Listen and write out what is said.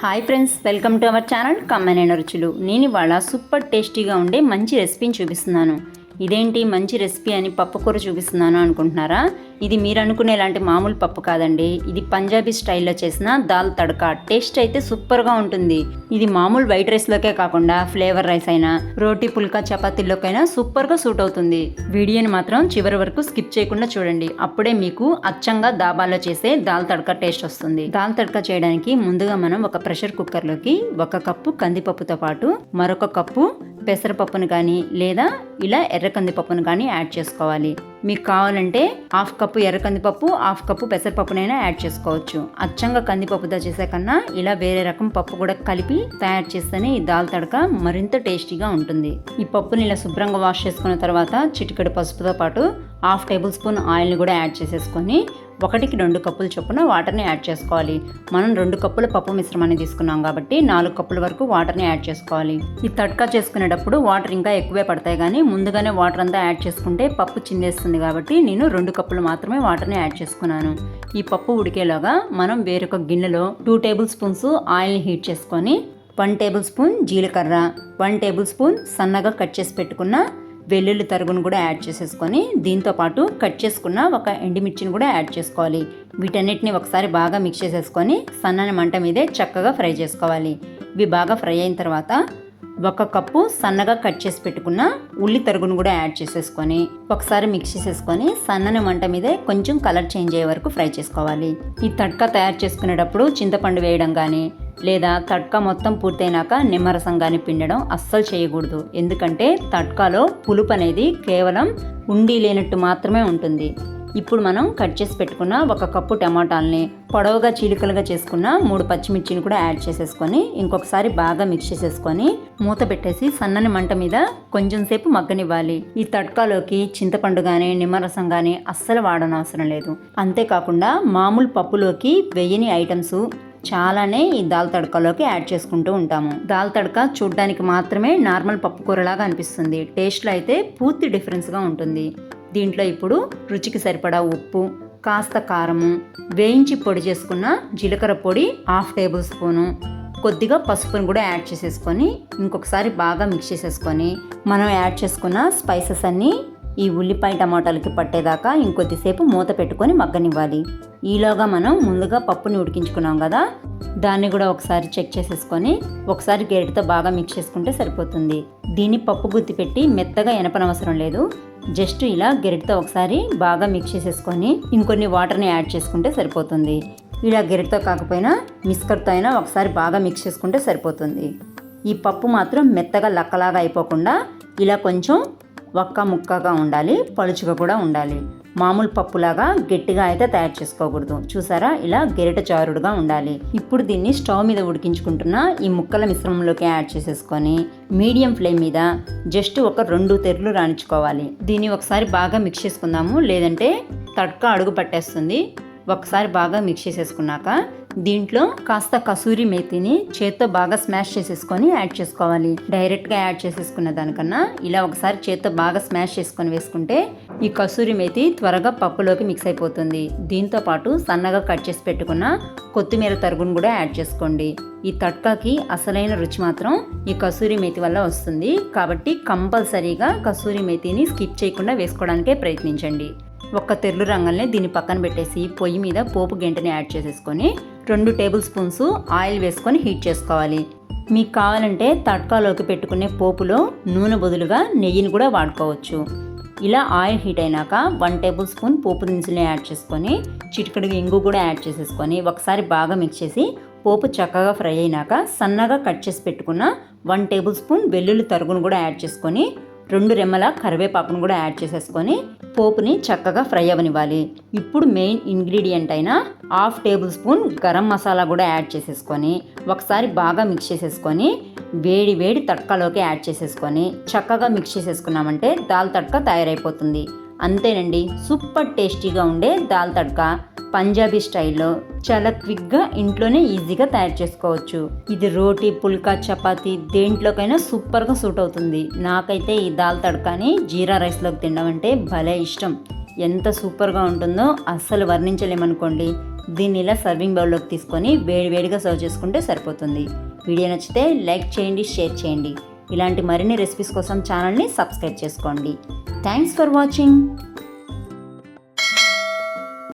Hi friends welcome to our channel కమ్మనైన రుచులు నేను ఇవాళ సూపర్ టేస్టీగా ఉండే మంచి రెసిపీని చూపిస్తున్నాను. ఇదేంటి మంచి రెసిపీ అని పప్పుకూర చూపిస్తున్నాను అనుకుంటున్నారా? ఇది మీరు అనుకునేలాంటి మామూలు పప్పు కాదండి. ఇది పంజాబీ స్టైల్లో చేసిన దాల్ తడకా. టేస్ట్ అయితే సూపర్గా ఉంటుంది. ఇది మామూలు వైట్ రైస్లోకే కాకుండా ఫ్లేవర్ రైస్ అయినా రోటీ పుల్కా చపాతీల్లోకైనా సూపర్గా సూట్ అవుతుంది. వీడియోని మాత్రం చివరి వరకు స్కిప్ చేయకుండా చూడండి. అప్పుడే మీకు అచ్చంగా దాబాలో చేసే దాల్ తడక టేస్ట్ వస్తుంది. దాల్ తడక చేయడానికి ముందుగా మనం ఒక ప్రెషర్ కుక్కర్లోకి ఒక కప్పు కందిపప్పుతో పాటు మరొక కప్పు పెసరపప్పును కానీ లేదా ఇలా ఎర్ర కందిపప్పును కానీ యాడ్ చేసుకోవాలి. మీకు కావాలంటే హాఫ్ కప్పు ఎర్ర కందిపప్పు హాఫ్ కప్పు పెసరపప్పునైనా యాడ్ చేసుకోవచ్చు. అచ్చంగా కందిపప్పుతో చేసే కన్నా ఇలా వేరే రకం పప్పు కూడా కలిపి తయారు చేస్తేనే ఈ దాల్ తడక మరింత టేస్టీగా ఉంటుంది. ఈ పప్పుని ఇలా శుభ్రంగా వాష్ చేసుకున్న తర్వాత చిటికెడు పసుపుతో పాటు హాఫ్ టేబుల్ స్పూన్ ఆయిల్ని కూడా యాడ్ చేసేసుకొని ఒకటికి రెండు కప్పుల చొప్పున వాటర్ని యాడ్ చేసుకోవాలి. మనం రెండు కప్పుల పప్పు మిశ్రమాన్ని తీసుకున్నాం కాబట్టి నాలుగు కప్పుల వరకు వాటర్ని యాడ్ చేసుకోవాలి. ఈ తడ్కా చేసుకునేటప్పుడు వాటర్ ఇంకా ఎక్కువే పడతాయి కానీ ముందుగానే వాటర్ అంతా యాడ్ చేసుకుంటే పప్పు చిందేస్తుంది కాబట్టి నేను రెండు కప్పులు మాత్రమే వాటర్ని యాడ్ చేసుకున్నాను. ఈ పప్పు ఉడికేలోగా మనం వేరొక గిన్నెలో టూ టేబుల్ స్పూన్స్ ఆయిల్ని హీట్ చేసుకొని వన్ టేబుల్ స్పూన్ జీలకర్ర వన్ టేబుల్ స్పూన్ సన్నగా కట్ చేసి పెట్టుకున్న వెల్లుల్లి తరుగును కూడా యాడ్ చేసేసుకొని దీంతో పాటు కట్ చేసుకున్న ఒక ఎండుమిర్చిని కూడా యాడ్ చేసుకోవాలి. వీటన్నిటిని ఒకసారి బాగా మిక్స్ చేసేసుకొని సన్నని మంట మీదే చక్కగా ఫ్రై చేసుకోవాలి. ఇవి బాగా ఫ్రై అయిన తర్వాత ఒక కప్పు సన్నగా కట్ చేసి పెట్టుకున్న ఉల్లి తరుగును కూడా యాడ్ చేసేసుకొని ఒకసారి మిక్స్ చేసేసుకొని సన్నని మంట మీదే కొంచెం కలర్ చేంజ్ అయ్యే వరకు ఫ్రై చేసుకోవాలి. ఈ తడ్కా తయారు చేసుకునేటప్పుడు చింతపండు వేయడం కానీ లేదా తడ్కా మొత్తం పూర్తయినాక నిమ్మరసం కానీ పిండడం అస్సలు చేయకూడదు. ఎందుకంటే తడ్కాలో పులుపు అనేది కేవలం ఉండి లేనట్టు మాత్రమే ఉంటుంది. ఇప్పుడు మనం కట్ చేసి పెట్టుకున్న ఒక కప్పు టమాటాలని పొడవుగా చీలికలుగా చేసుకున్న మూడు పచ్చిమిర్చిని కూడా యాడ్ చేసేసుకొని ఇంకొకసారి బాగా మిక్స్ చేసేసుకొని మూత పెట్టేసి సన్నని మంట మీద కొంచెం సేపు మగ్గనివ్వాలి. ఈ తడ్కాలోకి చింతపండు కానీ నిమ్మరసం కానీ అస్సలు వాడనవసరం లేదు. అంతేకాకుండా మామూలు పప్పులోకి వెయ్యని ఐటమ్స్ చాలానే ఈ దాల్ తడకలోకి యాడ్ చేసుకుంటూ ఉంటాము. దాల్ తడక చూడ్డానికి మాత్రమే నార్మల్ పప్పుకూరలాగా అనిపిస్తుంది. టేస్ట్లో అయితే పూర్తి డిఫరెన్స్గా ఉంటుంది. దీంట్లో ఇప్పుడు రుచికి సరిపడా ఉప్పు కాస్త కారము వేయించి పొడి చేసుకున్న జీలకర్ర పొడి హాఫ్ టేబుల్ స్పూను కొద్దిగా పసుపును కూడా యాడ్ చేసేసుకొని ఇంకొకసారి బాగా మిక్స్ చేసేసుకొని మనం యాడ్ చేసుకున్న స్పైసెస్ అన్నీ ఈ ఉల్లిపాయ టమాటాలకి పట్టేదాకా ఇంకొద్దిసేపు మూత పెట్టుకొని మగ్గనివ్వాలి. ఈలోగా మనం ముందుగా పప్పుని ఉడికించుకున్నాం కదా దాన్ని కూడా ఒకసారి చెక్ చేసేసుకొని ఒకసారి గరిటతో బాగా మిక్స్ చేసుకుంటే సరిపోతుంది. దీన్ని పప్పు గుత్తి పెట్టి మెత్తగా ఎనపనవసరం లేదు. జస్ట్ ఇలా గరిటతో ఒకసారి బాగా మిక్స్ చేసేసుకొని ఇంకొన్ని వాటర్ని యాడ్ చేసుకుంటే సరిపోతుంది. ఇలా గరిటతో కాకపోయినా మిస్కర్తో అయినా ఒకసారి బాగా మిక్స్ చేసుకుంటే సరిపోతుంది. ఈ పప్పు మాత్రం మెత్తగా లక్కలాగా అయిపోకుండా ఇలా కొంచెం ఒక్క ముక్కగా ఉండాలి పలుచుగా కూడా ఉండాలి. మామూలు పప్పులాగా గట్టిగా అయితే తయారు చేసుకోకూడదు. చూసారా? ఇలా గెరిట చారుడుగా ఉండాలి. ఇప్పుడు దీన్ని స్టవ్ మీద ఉడికించుకుంటున్న ఈ ముక్కల మిశ్రమంలోకి యాడ్ చేసేసుకొని మీడియం ఫ్లేమ్ మీద జస్ట్ ఒక రెండు తెరలు రాణించుకోవాలి. దీన్ని ఒకసారి బాగా మిక్స్ చేసుకుందాము. లేదంటే తడక అడుగు పట్టేస్తుంది. ఒకసారి బాగా మిక్స్ చేసేసుకున్నాక దీంట్లో కాస్త కసూరి మేతిని చేత్తో బాగా స్మాష్ చేసేసుకొని యాడ్ చేసుకోవాలి. డైరెక్ట్గా యాడ్ చేసేసుకున్న దానికన్నా ఇలా ఒకసారి చేత్తో బాగా స్మాష్ చేసుకొని వేసుకుంటే ఈ కసూరి మేతి త్వరగా పప్పులోకి మిక్స్ అయిపోతుంది. దీంతో పాటు సన్నగా కట్ చేసి పెట్టుకున్న కొత్తిమీర తరుగును కూడా యాడ్ చేసుకోండి. ఈ తట్కాకి అసలైన రుచి మాత్రం ఈ కసూరి మేతి వల్ల వస్తుంది. కాబట్టి కంపల్సరీగా కసూరి మేతిని స్కిప్ చేయకుండా వేసుకోవడానికే ప్రయత్నించండి. ఒక్క తెర్లు రంగల్ని దీన్ని పక్కన పెట్టేసి పొయ్యి మీద పోపు గెంటని యాడ్ చేసేసుకొని రెండు టేబుల్ స్పూన్స్ ఆయిల్ వేసుకొని హీట్ చేసుకోవాలి. మీకు కావాలంటే తడ్కాలోకి పెట్టుకునే పోపులో నూనె బదులుగా నెయ్యిని కూడా వాడుకోవచ్చు. ఇలా ఆయిల్ హీట్ అయినాక వన్ టేబుల్ స్పూన్ పోపు దినుసులు యాడ్ చేసుకొని చిటికడు ఇంగు కూడా యాడ్ చేసేసుకొని ఒకసారి బాగా మిక్స్ చేసి పోపు చక్కగా ఫ్రై అయినాక సన్నగా కట్ చేసి పెట్టుకున్న వన్ టేబుల్ స్పూన్ వెల్లుల్లి తరుగును కూడా యాడ్ చేసుకొని రెండు రెమ్మల కరివేపాకును కూడా యాడ్ చేసేసుకొని పోపుని చక్కగా ఫ్రై అవ్వనివ్వాలి ఇప్పుడు మెయిన్ ఇంగ్రీడియంట్ అయిన half tablespoon garam masala కూడా యాడ్ చేసేసుకొని ఒకసారి బాగా మిక్స్ చేసేసుకొని వేడి వేడి తడకలోకి యాడ్ చేసేసుకొని చక్కగా మిక్స్ చేసేసుకున్నామంటే దాల్ తడక తయారైపోతుంది. అంతేనండి సూపర్ టేస్టీగా ఉండే దాల్ తడక. పంజాబీ స్టైల్లో చాలా క్విక్గా ఇంట్లోనే ఈజీగా తయారు చేసుకోవచ్చు. ఇది రోటీ పుల్కా చపాతి దేంట్లోకైనా సూపర్గా సూట్ అవుతుంది. నాకైతే ఈ దాల్ తడకాని జీరా రైస్లోకి తినడం అంటే భలే ఇష్టం. ఎంత సూపర్గా ఉంటుందో అస్సలు వర్ణించలేమనుకోండి. దీన్ని ఇలా సర్వింగ్ బౌల్లోకి తీసుకొని వేడివేడిగా సర్వ్ చేసుకుంటే సరిపోతుంది. వీడియో నచ్చితే లైక్ చేయండి షేర్ చేయండి. ఇలాంటి మరిన్ని రెసిపీస్ కోసం ఛానల్ని సబ్స్క్రైబ్ చేసుకోండి. Thanks for watching.